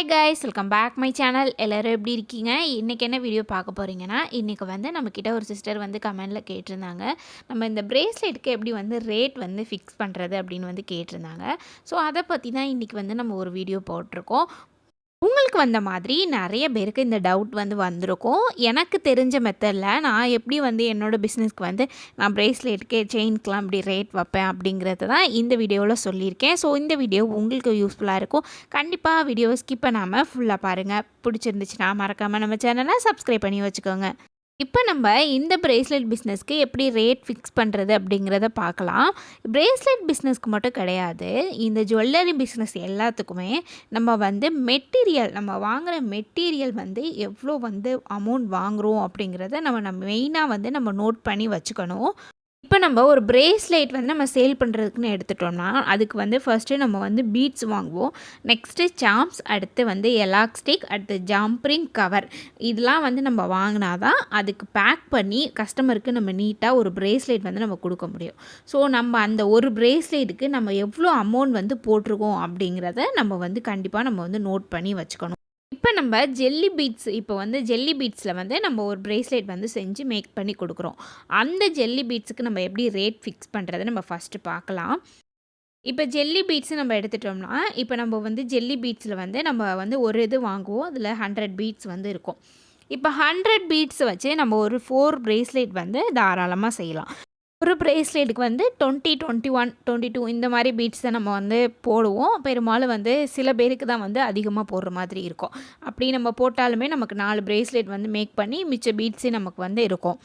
Hi guys welcome back my channel எல்லோரும் எப்படி இருக்கீங்க? இன்றைக்கி என்ன வீடியோ பார்க்க போகிறீங்கன்னா இன்றைக்கி வந்து நம்மக்கிட்ட ஒரு சிஸ்டர் வந்து கமெண்டில் கேட்டிருந்தாங்க. நம்ம இந்த ப்ரேஸ்லெட்டுக்கு எப்படி வந்து ரேட் வந்து ஃபிக்ஸ் பண்ணுறது அப்படின்னு வந்து கேட்டிருந்தாங்க. ஸோ அதை பற்றி தான் இன்றைக்கி வந்து நம்ம ஒரு வீடியோ போட்டிருக்கோம். உங்களுக்கு வந்த மாதிரி நிறைய பேருக்கு இந்த டவுட் வந்து வந்திருக்கும். எனக்கு தெரிஞ்ச மெத்தடில் நான் எப்படி வந்து என்னோடய பிஸ்னஸ்க்கு வந்து நான் ப்ரேஸ்லெட்டுக்கு செயின்க்கெலாம் இப்படி ரேட் வைப்பேன் அப்படிங்கிறத தான் இந்த வீடியோவில் சொல்லியிருக்கேன். ஸோ இந்த வீடியோ உங்களுக்கு யூஸ்ஃபுல்லாக இருக்கும். கண்டிப்பாக வீடியோ ஸ்கிப் பண்ணாமல் ஃபுல்லாக பாருங்கள் பிடிச்சிருந்துச்சுன்னா மறக்காமல் நம்ம சேனலை சப்ஸ்கிரைப் பண்ணி வச்சுக்கோங்க. இப்போ நம்ம இந்த ப்ரேஸ்லெட் பிஸ்னஸ்க்கு எப்படி ரேட் ஃபிக்ஸ் பண்ணுறது அப்படிங்கிறத பார்க்கலாம். ப்ரேஸ்லெட் பிஸ்னஸ்க்கு மட்டும் கிடையாது. இந்த ஜுவல்லரி பிஸ்னஸ் எல்லாத்துக்குமே நம்ம வந்து மெட்டீரியல் நம்ம வாங்குகிற மெட்டீரியல் வந்து எவ்வளோ வந்து அமௌண்ட் வாங்குகிறோம் அப்படிங்கிறத நம்ம நம்ம மெயினாக வந்து நம்ம நோட் பண்ணி வச்சுக்கணும். இப்போ நம்ம ஒரு பிரேஸ்லெட் வந்து நம்ம சேல் பண்ணுறதுக்குன்னு எடுத்துட்டோம்னா அதுக்கு வந்து ஃபஸ்ட்டு நம்ம வந்து பீட்ஸ் வாங்குவோம். நெக்ஸ்ட்டு சாம்ஸ் அடுத்து வந்து எலாக்ஸ்டிக் அடுத்து ஜாம்பரிங் கவர் இதெல்லாம் வந்து நம்ம வாங்கினா தான் அதுக்கு பேக் பண்ணி கஸ்டமருக்கு நம்ம நீட்டாக ஒரு பிரேஸ்லெட் வந்து நம்ம கொடுக்க முடியும். ஸோ நம்ம அந்த ஒரு பிரேஸ்லெட்டுக்கு நம்ம எவ்வளோ அமௌண்ட் வந்து போட்டிருக்கோம் அப்படிங்கிறத நம்ம வந்து கண்டிப்பாக நம்ம வந்து நோட் பண்ணி வச்சுக்கணும். இப்போ நம்ம ஜெல்லி பீட்ஸ் இப்போ வந்து ஜெல்லி பீட்ஸில் வந்து நம்ம ஒரு ப்ரேஸ்லெட் வந்து செஞ்சு மேக் பண்ணி கொடுக்குறோம். அந்த ஜெல்லி பீட்ஸுக்கு நம்ம எப்படி ரேட் ஃபிக்ஸ் பண்ணுறதை நம்ம ஃபஸ்ட்டு பார்க்கலாம். இப்போ ஜெல்லி பீட்ஸ் நம்ம எடுத்துட்டோம்னா இப்போ நம்ம வந்து ஜெல்லி பீட்ஸில் வந்து நம்ம வந்து ஒரு இது வாங்குவோம். அதில் ஹண்ட்ரட் பீட்ஸ் வந்து இருக்கும். இப்போ ஹண்ட்ரட் பீட்ஸ் வச்சு நம்ம ஒரு ஃபோர் ப்ரேஸ்லெட் வந்து தாராளமாக செய்யலாம். ஒரு ப்ரேஸ்லெட்டுக்கு வந்து twenty twenty one twenty two இந்த மாதிரி பீட்ஸ் தான் நம்ம வந்து போடுவோம். பெரும்பாலும் வந்து சில பேருக்கு தான் வந்து அதிகமாக போடுற மாதிரி இருக்கும். அப்படி நம்ம போட்டாலுமே நமக்கு நாலு ப்ரேஸ்லெட் வந்து மேக் பண்ணி மிச்ச பீட்ஸே நமக்கு வந்து இருக்கும்.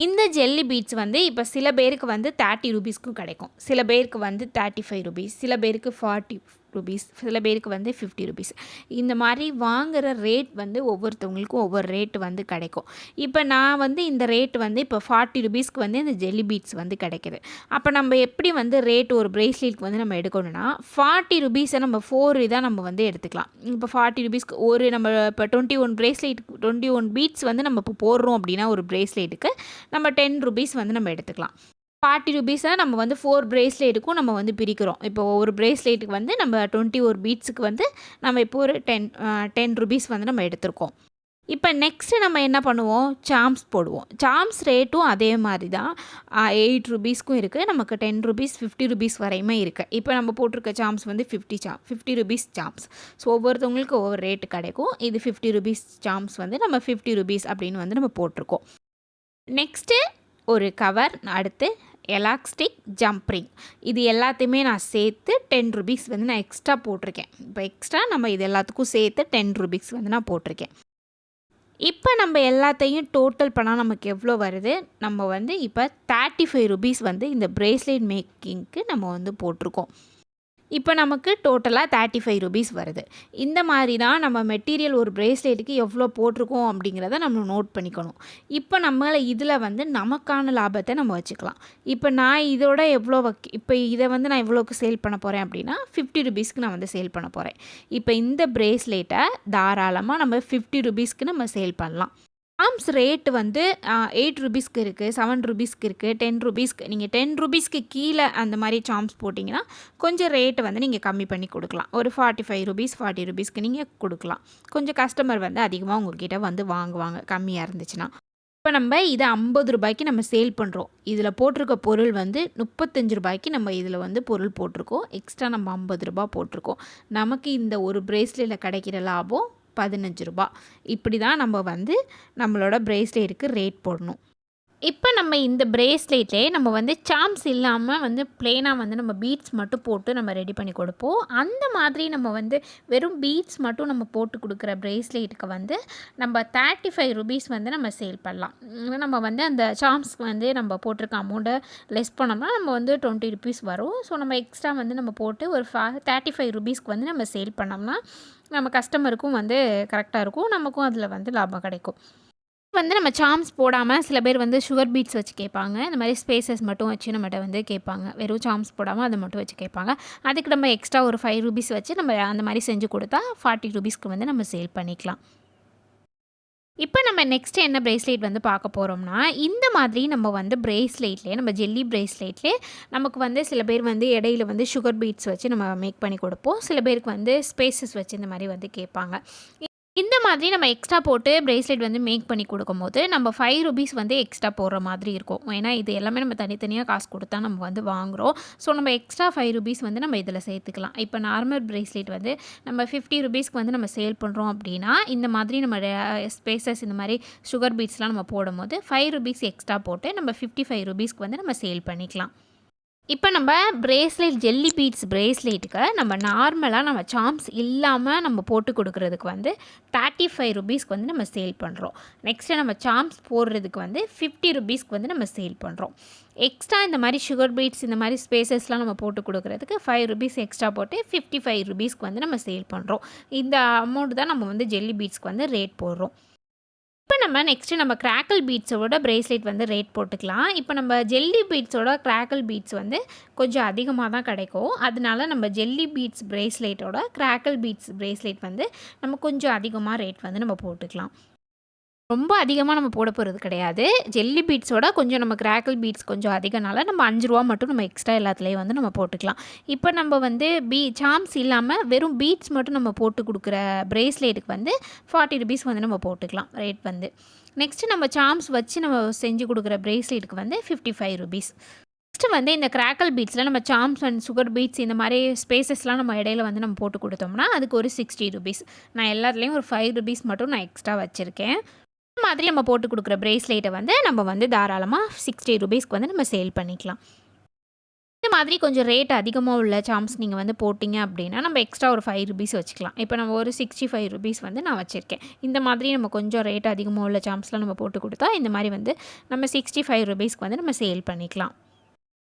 இந்த ஜெல்லி பீட்ஸ் வந்து இப்போ சில பேருக்கு வந்து தேர்ட்டி ருபீஸ்க்கும் கிடைக்கும். சில பேருக்கு வந்து தேர்ட்டி ஃபைவ் ருபீஸ் சில பேருக்கு ஃபார்ட்டி ருபீஸ் சில பேருக்கு வந்து ஃபிஃப்டி ருபீஸ் இந்த மாதிரி வாங்குகிற ரேட் வந்து ஒவ்வொருத்தவங்களுக்கும் ஒவ்வொரு ரேட்டு வந்து கிடைக்கும். இப்போ நான் வந்து இந்த ரேட் வந்து இப்போ ஃபார்ட்டி ருபீஸ்க்கு வந்து இந்த ஜெல்லி பீட்ஸ் வந்து கிடைக்கிது. அப்போ நம்ம எப்படி வந்து ரேட் ஒரு ப்ரேஸ்லெட்க்கு வந்து நம்ம எடுக்கணும்னா ஃபார்ட்டி ருபீஸை நம்ம ஃபோர் இதாக நம்ம வந்து எடுத்துக்கலாம். இப்போ ஃபார்ட்டி ருபீஸ்க்கு ஒரு நம்ம இப்போ twenty one bracelet twenty one beads வந்து நம்ம இப்போ போடுறோம் அப்படின்னா ஒரு ப்ரேஸ்லெட்டுக்கு நம்ம டென் ருபீஸ் வந்து நம்ம எடுத்துக்கலாம். ஃபார்ட்டி ருபீஸை நம்ம வந்து ஃபோர் ப்ரேஸ்லெட்டுக்கும் நம்ம வந்து பிரிக்கிறோம். இப்போ ஒரு ப்ரேஸ்லெட்டுக்கு வந்து நம்ம டுவெண்ட்டி ஒரு பீட்ஸுக்கு வந்து நம்ம இப்போ ஒரு டென் டென் ருபீஸ் வந்து நம்ம எடுத்திருக்கோம். இப்போ நெக்ஸ்ட்டு நம்ம என்ன பண்ணுவோம்? சாம்ஸ் போடுவோம். சாம்ஸ் ரேட்டும் அதே மாதிரி தான். எயிட் ருபீஸ்க்கும் இருக்குது நமக்கு டென் ருபீஸ் ஃபிஃப்டி ருபீஸ் வரையுமே இருக்குது இப்போ நம்ம போட்டிருக்க சாம்ஸ் வந்து fifty charm fifty rupees charms so ஒவ்வொருத்தவங்களுக்கு ஒவ்வொரு ரேட்டு கிடைக்கும். இது ஃபிஃப்டி ருபீஸ் சாம்ஸ் வந்து நம்ம ஃபிஃப்டி ருபீஸ் அப்படின்னு வந்து நம்ம போட்டிருக்கோம். நெக்ஸ்ட்டு ஒரு கவர் அடுத்து எலாக்ஸ்டிக் ஜம்ப்ரிங் இது எல்லாத்தையுமே நான் சேர்த்து டென் ருபீஸ் வந்து நான் எக்ஸ்ட்ரா போட்டிருக்கேன். இப்போ எக்ஸ்ட்ரா நம்ம இது எல்லாத்துக்கும் சேர்த்து டென் ருபீஸ் வந்து நான் போட்டிருக்கேன். இப்போ நம்ம எல்லாத்தையும் டோட்டல் பண்ணால் நமக்கு எவ்வளோ வருது? நம்ம வந்து இப்போ தேர்ட்டி ஃபைவ் ருபீஸ் வந்து இந்த ப்ரேஸ்லெட் மேக்கிங்க்கு நம்ம வந்து போட்டிருக்கோம். இப்போ நமக்கு டோட்டலாக தேர்ட்டி ஃபைவ் ருபீஸ் வருது. இந்த மாதிரி தான் நம்ம மெட்டீரியல் ஒரு ப்ரேஸ்லெட்டுக்கு எவ்வளோ போட்டிருக்கோம் அப்படிங்கிறத நம்ம நோட் பண்ணிக்கணும். இப்போ நம்மளை இதில் வந்து நமக்கான லாபத்தை நம்ம வச்சுக்கலாம். இப்போ நான் இதோட எவ்வளோ வக் இப்போ இதை வந்து நான் எவ்வளோக்கு சேல் பண்ண போகிறேன் அப்படின்னா ஃபிஃப்டி ருபீஸ்க்கு நான் வந்து சேல் பண்ண போகிறேன் இப்போ இந்த ப்ரேஸ்லெட்டை தாராளமாக நம்ம ஃபிஃப்டி ருபீஸ்க்கு நம்ம சேல் பண்ணலாம். ஆர்ம்ஸ் ரேட்டு வந்து எயிட் ருபீஸ்க்கு இருக்குது செவன் ருபீஸ்க்கு இருக்குது டென் ருபீஸ்க்கு நீங்கள் டென் ருபீஸ்க்கு கீழே அந்த மாதிரி சாம்ஸ் போட்டிங்கன்னா கொஞ்சம் ரேட்டு வந்து நீங்கள் கம்மி பண்ணி கொடுக்கலாம். ஒரு ஃபார்ட்டி ஃபைவ் ருபீஸ் ஃபார்ட்டி ருபீஸ்க்கு நீங்கள் கொடுக்கலாம். கொஞ்சம் கஸ்டமர் வந்து அதிகமாக உங்கள்கிட்ட வந்து வாங்குவாங்க கம்மியாக இருந்துச்சுன்னா. இப்போ நம்ம இதை ஐம்பது ரூபாய்க்கு நம்ம சேல் பண்ணுறோம் இதில் போட்டிருக்க பொருள் வந்து முப்பத்தஞ்சு ரூபாய்க்கு நம்ம இதில் வந்து பொருள் போட்டிருக்கோம். எக்ஸ்ட்ரா நம்ம ஐம்பது ரூபா போட்டிருக்கோம். நமக்கு இந்த ஒரு பிரேஸ்லெட்டில் கிடைக்கிற லாபம் பதினஞ்சு ரூபா. இப்படி தான் நம்ம வந்து நம்மளோட ப்ரேஸ்லெட்டுக்கு ரேட் போடணும். இப்போ நம்ம இந்த ப்ரேஸ்லெட்லே நம்ம வந்து சாம்ஸ் இல்லாமல் வந்து ப்ளெயினாக வந்து நம்ம பீட்ஸ் மட்டும் போட்டு நம்ம ரெடி பண்ணி கொடுப்போம். அந்த மாதிரி நம்ம வந்து வெறும் பீட்ஸ் மட்டும் நம்ம போட்டு கொடுக்குற ப்ரேஸ்லெட்டுக்கு வந்து நம்ம தேர்ட்டி ஃபைவ் ருபீஸ் வந்து நம்ம சேல் பண்ணலாம். நம்ம வந்து அந்த சாம்ஸ்க்கு வந்து நம்ம போட்டிருக்க அமௌண்ட்டை லெஸ் பண்ணோம்னா நம்ம வந்து டுவெண்ட்டி ருபீஸ் வரும். ஸோ நம்ம எக்ஸ்ட்ரா வந்து நம்ம போட்டு ஒரு ஃபா தேர்ட்டி ஃபைவ் ருபீஸ்க்கு வந்து நம்ம சேல் பண்ணோம்னா நம்ம கஸ்டமருக்கும் வந்து கரெக்டாக இருக்கும். நமக்கும் அதில் வந்து லாபம் கிடைக்கும். வந்து நம்ம சாம்ஸ் போடாமல் சில பேர் வந்து சுகர் பீட்ஸ் வச்சு கேட்பாங்க. இந்த மாதிரி ஸ்பேசஸ் மட்டும் வச்சு நம்மகிட்ட வந்து கேட்பாங்க. வெறும் சாம்ஸ் போடாமல் அதை மட்டும் வச்சு கேட்பாங்க. அதுக்கு நம்ம எக்ஸ்ட்ரா ஒரு ஃபைவ் ருபீஸ் வச்சு நம்ம அந்த மாதிரி செஞ்சு கொடுத்தா ஃபார்ட்டி ருபீஸ்க்கு வந்து நம்ம சேல் பண்ணிக்கலாம். இப்போ நம்ம நெக்ஸ்ட் என்ன ப்ரேஸ்லெட் வந்து பார்க்க போகிறோம்னா இந்த மாதிரி நம்ம வந்து ப்ரேஸ்லெட்லேயே நம்ம ஜெல்லி ப்ரேஸ்லெட்லேயே நமக்கு வந்து சில பேர் வந்து இடையில வந்து சுகர் பீட்ஸ் வச்சு நம்ம மேக் பண்ணி கொடுப்போம். சில பேருக்கு வந்து ஸ்பேசஸ் வச்சு இந்த மாதிரி வந்து கேட்பாங்க. இந்த மாதிரி நம்ம எக்ஸ்ட்ரா போட்டு பிரேஸ்லெட் வந்து மேக் பண்ணி கொடுக்கும்போது நம்ம ஃபைவ் ருபீஸ் வந்து எக்ஸ்ட்ரா போடுற மாதிரி இருக்கும். ஏன்னா இது எல்லாமே நம்ம தனித்தனியாக காசு கொடுத்தா நம்ம வந்து வாங்குகிறோம் ஸோ நம்ம எக்ஸ்ட்ரா ஃபைவ் ருபீஸ் வந்து நம்ம இதில் சேர்த்துக்கலாம். இப்போ நார்மல் பிரேஸ்லெட் வந்து நம்ம ஃபிஃப்டி ருபீஸ்க்கு வந்து நம்ம சேல் பண்ணுறோம் அப்படின்னா இந்த மாதிரி நம்ம ஸ்பேசஸ் இந்த மாதிரி சுகர் பீட்ஸ்லாம் நம்ம போடும்போது ஃபைவ் ருபீஸ் எக்ஸ்ட்ரா போட்டு நம்ம ஃபிஃப்டி ஃபைவ் ருபீஸ்க்கு வந்து நம்ம சேல் பண்ணிக்கலாம். இப்போ நம்ம பிரேஸ்லெட் ஜெல்லி பீட்ஸ் பிரேஸ்லெட்டுக்கு நம்ம நார்மலாக நம்ம சாம்ஸ் இல்லாமல் நம்ம போட்டு கொடுக்குறதுக்கு வந்து தேர்ட்டி ஃபைவ் ருபீஸ்க்கு வந்து நம்ம சேல் பண்ணுறோம் நெக்ஸ்ட்டு நம்ம சாம்ஸ் போடுறதுக்கு வந்து ஃபிஃப்டி ருபீஸ்க்கு வந்து நம்ம சேல் பண்ணுறோம் எக்ஸ்ட்ரா இந்த மாதிரி சுகர் பீட்ஸ் இந்த மாதிரி ஸ்பேசஸ்லாம் நம்ம போட்டு கொடுக்குறதுக்கு ஃபைவ் ருபீஸ் எக்ஸ்ட்ரா போட்டு ஃபிஃப்டி ஃபைவ் ருபீஸ்க்கு வந்து நம்ம சேல் பண்ணுறோம் இந்த அமௌண்ட் தான் நம்ம வந்து ஜெல்லி பீட்ஸ்க்கு வந்து ரேட் போடுறோம். இப்போ நம்ம நெக்ஸ்ட்டு நம்ம கிராக்கல் பீட்ஸோட ப்ரேஸ்லெட் வந்து ரேட் போட்டுக்கலாம். இப்போ நம்ம ஜெல்லி பீட்ஸோட கிராக்கல் பீட்ஸ் வந்து கொஞ்சம் அதிகமாக தான் கிடைக்கும். அதனால நம்ம ஜெல்லி பீட்ஸ் ப்ரேஸ்லெட்டோட கிராக்கல் பீட்ஸ் ப்ரேஸ்லெட் வந்து நம்ம கொஞ்சம் அதிகமாக ரேட் வந்து நம்ம போட்டுக்கலாம். ரொம்ப அதிகமாக நம்ம போட போகிறது கிடையாது. ஜெல்லி பீட்ஸோட கொஞ்சம் நம்ம கிராக்கிள் பீட்ஸ் கொஞ்சம் அதிகனால நம்ம அஞ்சு ரூபா மட்டும் நம்ம எக்ஸ்ட்ரா எல்லாத்துலேயும் வந்து நம்ம போட்டுக்கலாம். இப்போ நம்ம வந்து பீ சாம்ஸ் இல்லாமல் வெறும் பீட்ஸ் மட்டும் நம்ம போட்டு கொடுக்குற ப்ரேஸ்லெட்டுக்கு வந்து ஃபார்ட்டி ருபீஸ் வந்து நம்ம போட்டுக்கலாம் ரேட் வந்து. நெக்ஸ்ட்டு நம்ம சாம்ஸ் வச்சு நம்ம செஞ்சு கொடுக்குற ப்ரேஸ்லெட்டுக்கு வந்து ஃபிஃப்டி ஃபைவ் ருபீஸ் நெக்ஸ்ட்டு வந்து இந்த கிராக்கல் பீட்ஸில் நம்ம சாம்ஸ் அண்ட் சுகர் பீட்ஸ் இந்த மாதிரி ஸ்பேசஸ்லாம் நம்ம இடையில வந்து நம்ம போட்டு கொடுத்தோம்னா அதுக்கு ஒரு சிக்ஸ்டி ருபீஸ் நான் எல்லாத்துலேயும் ஒரு ஃபைவ் ருபீஸ் மட்டும் நான் எக்ஸ்ட்ரா வச்சுருக்கேன். மாதிரி நம்ம போட்டு கொடுக்குற ப்ரேஸ்லெட்டை வந்து நம்ம வந்து தாராளமாக சிக்ஸ்டி ருபீஸ்க்கு வந்து நம்ம சேல் பண்ணிக்கலாம். இந்த மாதிரி கொஞ்சம் ரேட் அதிகமாக உள்ள சாம்ஸ் நீங்கள் வந்து போட்டிங்க அப்படின்னா நம்ம எக்ஸ்ட்ரா ஒரு ஃபைவ் ருபீஸ் வச்சுக்கலாம். இப்போ நம்ம ஒரு சிக்ஸ்டி ஃபைவ் ருபீஸ் வந்து நான் வச்சுருக்கேன். இந்த மாதிரி நம்ம கொஞ்சம் ரேட் அதிகமாக உள்ள சாம்ஸ்லாம் நம்ம போட்டு கொடுத்தா இந்த மாதிரி வந்து நம்ம சிக்ஸ்டி ஃபைவ் ருபீஸ்க்கு வந்து நம்ம சேல் பண்ணிக்கலாம்.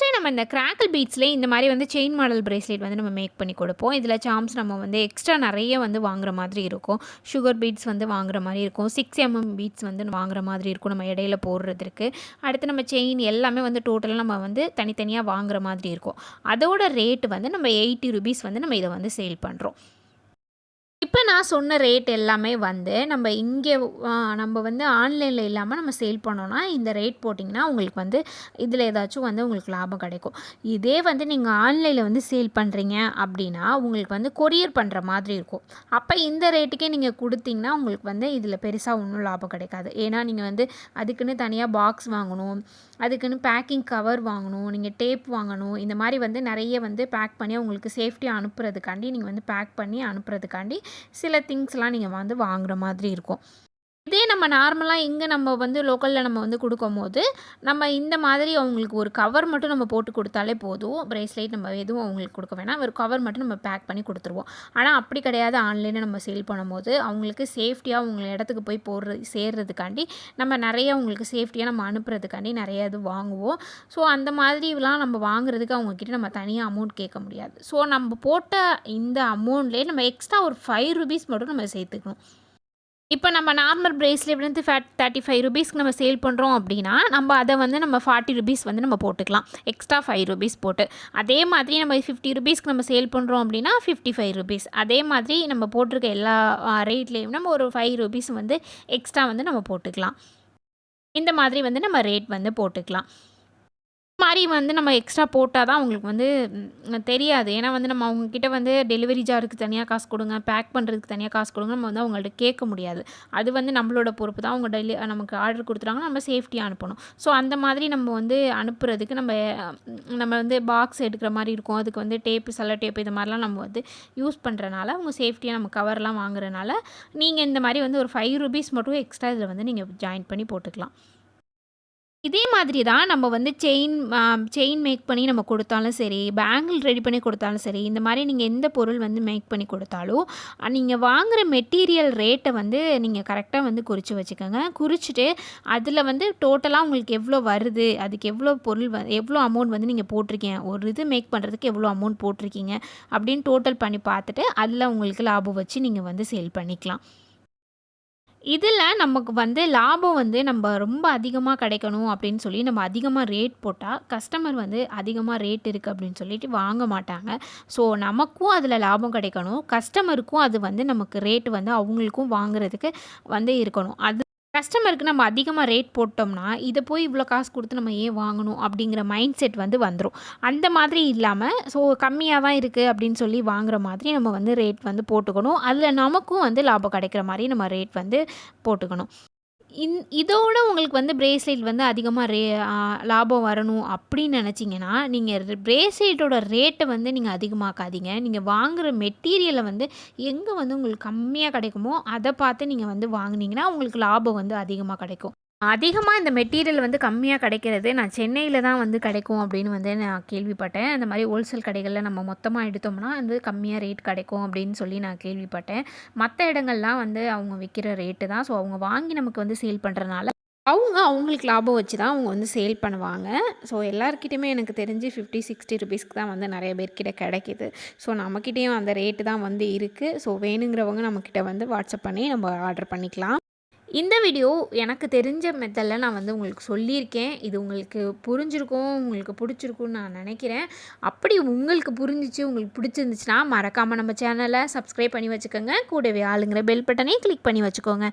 சரி நம்ம இந்த கிராக்கிள் பீட்ஸ்லேயே இந்த மாதிரி வந்து செயின் மாடல் பிரேஸ்லெட் வந்து நம்ம மேக் பண்ணி கொடுப்போம். இதில் சாம்ஸ் நம்ம வந்து எக்ஸ்ட்ரா நிறைய வந்து வாங்குற மாதிரி இருக்கும். சுகர் பீட்ஸ் வந்து வாங்குற மாதிரி இருக்கும். சிக்ஸ் எம்எம் பீட்ஸ் வந்து வாங்குற மாதிரி இருக்கும் நம்ம இடையில போடுறதுக்கு. அடுத்து நம்ம செயின் எல்லாமே வந்து டோட்டலாக நம்ம வந்து தனித்தனியாக வாங்குற மாதிரி இருக்கும். அதோட ரேட்டு வந்து நம்ம எயிட்டி ருபீஸ் வந்து நம்ம இதை வந்து சேல் பண்ணுறோம் இப்போ நான் சொன்ன ரேட் எல்லாமே வந்து நம்ம இங்கே நம்ம வந்து ஆன்லைனில் இல்லாமல் நம்ம சேல் பண்ணோன்னா இந்த ரேட் போட்டிங்கன்னா உங்களுக்கு வந்து இதில் ஏதாச்சும் வந்து உங்களுக்கு லாபம் கிடைக்கும். இதே வந்து நீங்கள் ஆன்லைனில் வந்து சேல் பண்ணுறீங்க அப்படின்னா உங்களுக்கு வந்து கொரியர் பண்ணுற மாதிரி இருக்கும். அப்போ இந்த ரேட்டுக்கே நீங்கள் கொடுத்தீங்கன்னா உங்களுக்கு வந்து இதில் பெருசாக ஒன்றும் லாபம் கிடைக்காது. ஏன்னா நீங்கள் வந்து அதுக்குன்னு தனியாக பாக்ஸ் வாங்கணும். அதுக்குன்னு பேக்கிங் கவர் வாங்கணும் நீங்கள் டேப் வாங்கணும் இந்த மாதிரி வந்து நிறைய வந்து பேக் பண்ணி உங்களுக்கு சேஃப்டியாக அனுப்புறதுக்காண்டி நீங்கள் வந்து பேக் பண்ணி அனுப்புறதுக்காண்டி சில திங்ஸ்லாம் நீங்கள் வந்து வாங்குகிற மாதிரி இருக்கும். இதே நம்ம நார்மலாக இங்கே நம்ம வந்து லோக்கலில் நம்ம வந்து கொடுக்கும்போது நம்ம இந்த மாதிரி அவங்களுக்கு ஒரு கவர் மட்டும் நம்ம போட்டு கொடுத்தாலே போதும். ப்ரேஸ்லெட் நம்ம எதுவும் அவங்களுக்கு கொடுக்க வேணாம். ஒரு கவர் மட்டும் நம்ம பேக் பண்ணி கொடுத்துருவோம். ஆனால் அப்படி கிடையாது. ஆன்லைனில் நம்ம சேல் பண்ணும்போது அவங்களுக்கு சேஃப்டியாக அவங்க இடத்துக்கு போய் போடுறது சேர்றதுக்காண்டி நம்ம நிறைய அவங்களுக்கு சேஃப்டியாக நம்ம அனுப்புறதுக்காண்டி நிறைய இது வாங்குவோம். ஸோ அந்த மாதிரிலாம் நம்ம வாங்குறதுக்கு அவங்கக்கிட்ட நம்ம தனியாக அமௌண்ட் கேட்க முடியாது. ஸோ நம்ம போட்ட இந்த அமௌண்ட்லேயே நம்ம எக்ஸ்ட்ரா ஒரு ஃபைவ் ருபீஸ் மட்டும் நம்ம சேர்த்துக்கணும். இப்போ நம்ம நார்மல் ப்ரேஸ்லெட் வந்து ஃபேட் தேர்ட்டி ஃபைவ் ருபீஸ்க்கு நம்ம சேல் பண்ணுறோம் அப்படின்னா நம்ம அதை வந்து நம்ம ஃபார்ட்டி ருபீஸ் வந்து நம்ம போட்டுக்கலாம். எக்ஸ்ட்ரா ஃபைவ் ருபீஸ் போட்டு. அதே மாதிரி நம்ம ஃபிஃப்டி ருபீஸ்க்கு நம்ம சேல் பண்ணுறோம் அப்படின்னா ஃபிஃப்டி ஃபைவ் ருபீஸ் அதே மாதிரி நம்ம போட்டிருக்க எல்லா ரேட்லேயும் நம்ம ஒரு ஃபைவ் ருபீஸ் வந்து எக்ஸ்ட்ரா வந்து நம்ம போட்டுக்கலாம். இந்த மாதிரி வந்து நம்ம ரேட் வந்து போட்டுக்கலாம். மாதிரி வந்து நம்ம எக்ஸ்ட்ரா போட்டால் தான் அவங்களுக்கு வந்து தெரியாது. ஏன்னா வந்து நம்ம அவங்கக்கிட்ட வந்து டெலிவரி ஜாருக்கு தனியாக காசு கொடுங்க பேக் பண்ணுறதுக்கு தனியாக காசு கொடுங்க நம்ம வந்து அவங்கள்ட்ட கேட்க முடியாது. அது வந்து நம்மளோட பொறுப்பு தான். அவங்க டெலி நமக்கு ஆர்டர் கொடுத்துட்டாங்கன்னா நம்ம சேஃப்டியாக அனுப்பணும். ஸோ அந்த மாதிரி நம்ம வந்து அனுப்புறதுக்கு நம்ம நம்ம வந்து பாக்ஸ் எடுக்கிற மாதிரி இருக்கும். அதுக்கு வந்து டேப்பு செல்ல டேப்பு இது மாதிரிலாம் நம்ம வந்து யூஸ் பண்ணுறனால அவங்க சேஃப்டியாக நம்ம கவர்லாம் வாங்குறனால நீங்கள் இந்த மாதிரி வந்து ஒரு ஃபைவ் ருபீஸ் மட்டும் எக்ஸ்ட்ரா இதில் வந்து நீங்கள் ஜாயின் பண்ணி போட்டுக்கலாம். இதே மாதிரி தான் நம்ம வந்து செயின் செயின் மேக் பண்ணி நம்ம கொடுத்தாலும் சரி பேங்கிள் ரெடி பண்ணி கொடுத்தாலும் சரி இந்த மாதிரி நீங்கள் எந்த பொருள் வந்து மேக் பண்ணி கொடுத்தாலும் நீங்கள் வாங்குகிற மெட்டீரியல் ரேட்டை வந்து நீங்கள் கரெக்டாக வந்து குறித்து வச்சுக்கோங்க. குறிச்சிட்டு அதில் வந்து டோட்டலாக உங்களுக்கு எவ்வளோ வருது அதுக்கு எவ்வளோ பொருள் வ எவ்வளோ அமௌண்ட் வந்து நீங்கள் போட்டிருக்கீங்க ஒரு இது மேக் பண்ணுறதுக்கு எவ்வளோ அமௌண்ட் போட்டிருக்கீங்க அப்படின்னு டோட்டல் பண்ணி பார்த்துட்டு அதில் உங்களுக்கு லாபம் வச்சு நீங்கள் வந்து சேல் பண்ணிக்கலாம். இதில் நமக்கு வந்து லாபம் வந்து நம்ம ரொம்ப அதிகமாக கிடைக்கணும் அப்படின்னு சொல்லி நம்ம அதிகமாக ரேட் போட்டால் கஸ்டமர் வந்து அதிகமாக ரேட் இருக்குது அப்படின்னு சொல்லிட்டு வாங்க மாட்டாங்க. ஸோ நமக்கும் அதில் லாபம் கிடைக்கணும். கஸ்டமருக்கும் அது வந்து நமக்கு ரேட் வந்து அவங்களுக்கும் வாங்குறதுக்கு வந்து இருக்கணும். அது கஸ்டமருக்கு நம்ம அதிகமாக ரேட் போட்டோம்னா இதை போய் இவ்வளோ காசு கொடுத்து நம்ம ஏன் வாங்கணும் அப்படிங்கிற மைண்ட் செட் வந்து வந்துடும் அந்த மாதிரி இல்லாமல் ஸோ கம்மியாக தான் இருக்குது அப்படின்னு சொல்லி வாங்குற மாதிரி நம்ம வந்து ரேட் வந்து போட்டுக்கணும். அதில் நமக்கும் வந்து லாபம் கிடைக்கிற மாதிரி நம்ம ரேட் வந்து போட்டுக்கணும். இன் இதோட உங்களுக்கு வந்து பிரேஸ்லெட் வந்து அதிகமாக ரே லாபம் வரணும் அப்படின்னு நினச்சிங்கன்னா நீங்கள் பிரேஸ்லெட்டோட ரேட்டை வந்து நீங்கள் அதிகமாக்காதீங்க. நீங்கள் வாங்குகிற மெட்டீரியலை வந்து எங்கே வந்து உங்களுக்கு கம்மியாக கிடைக்குமோ அதை பார்த்து நீங்கள் வந்து வாங்குனீங்கன்னா உங்களுக்கு லாபம் வந்து அதிகமாக கிடைக்கும். அதிகமாக இந்த மெட்டீரியல் வந்து கம்மியாக கிடைக்கிறது நான் சென்னையில் தான் வந்து கிடைக்கும் அப்படின்னு வந்து நான் கேள்விப்பட்டேன். அந்த மாதிரி ஹோல்சேல் கடைகளில் நம்ம மொத்தமாக எடுத்தோம்னா வந்து கம்மியாக ரேட் கிடைக்கும் அப்படின்னு சொல்லி நான் கேள்விப்பட்டேன். மற்ற இடங்கள்லாம் வந்து அவங்க விற்கிற ரேட்டு தான். ஸோ அவங்க வாங்கி நமக்கு வந்து சேல் பண்ணுறனால அவங்க அவங்களுக்கு லாபம் வச்சு தான் அவங்க வந்து சேல் பண்ணுவாங்க. ஸோ எல்லாருக்கிட்டையுமே எனக்கு தெரிஞ்சு ஃபிஃப்டி சிக்ஸ்டி ருபீஸ்க்கு தான் வந்து நிறைய பேர்கிட்ட கிடைக்கிது. ஸோ நம்மக்கிட்டேயும் அந்த ரேட்டு தான் வந்து இருக்குது ஸோ வேணுங்கிறவங்க நம்மக்கிட்ட வந்து வாட்ஸ்அப் பண்ணி நம்ம ஆர்டர் பண்ணிக்கலாம். இந்த வீடியோ எனக்கு தெரிஞ்ச மெத்தடில் நான் வந்து உங்களுக்கு சொல்லியிருக்கேன். இது உங்களுக்கு புரிஞ்சிருக்கும் உங்களுக்கு பிடிச்சிருக்கும்னு நான் நினைக்கிறேன். அப்படி உங்களுக்கு புரிஞ்சிச்சு உங்களுக்கு பிடிச்சிருந்துச்சுன்னா மறக்காமல் நம்ம சேனலை சப்ஸ்கிரைப் பண்ணி வச்சுக்கோங்க. கூடவே ஆளுங்கிற பெல் பட்டனையும் கிளிக் பண்ணி வச்சுக்கோங்க.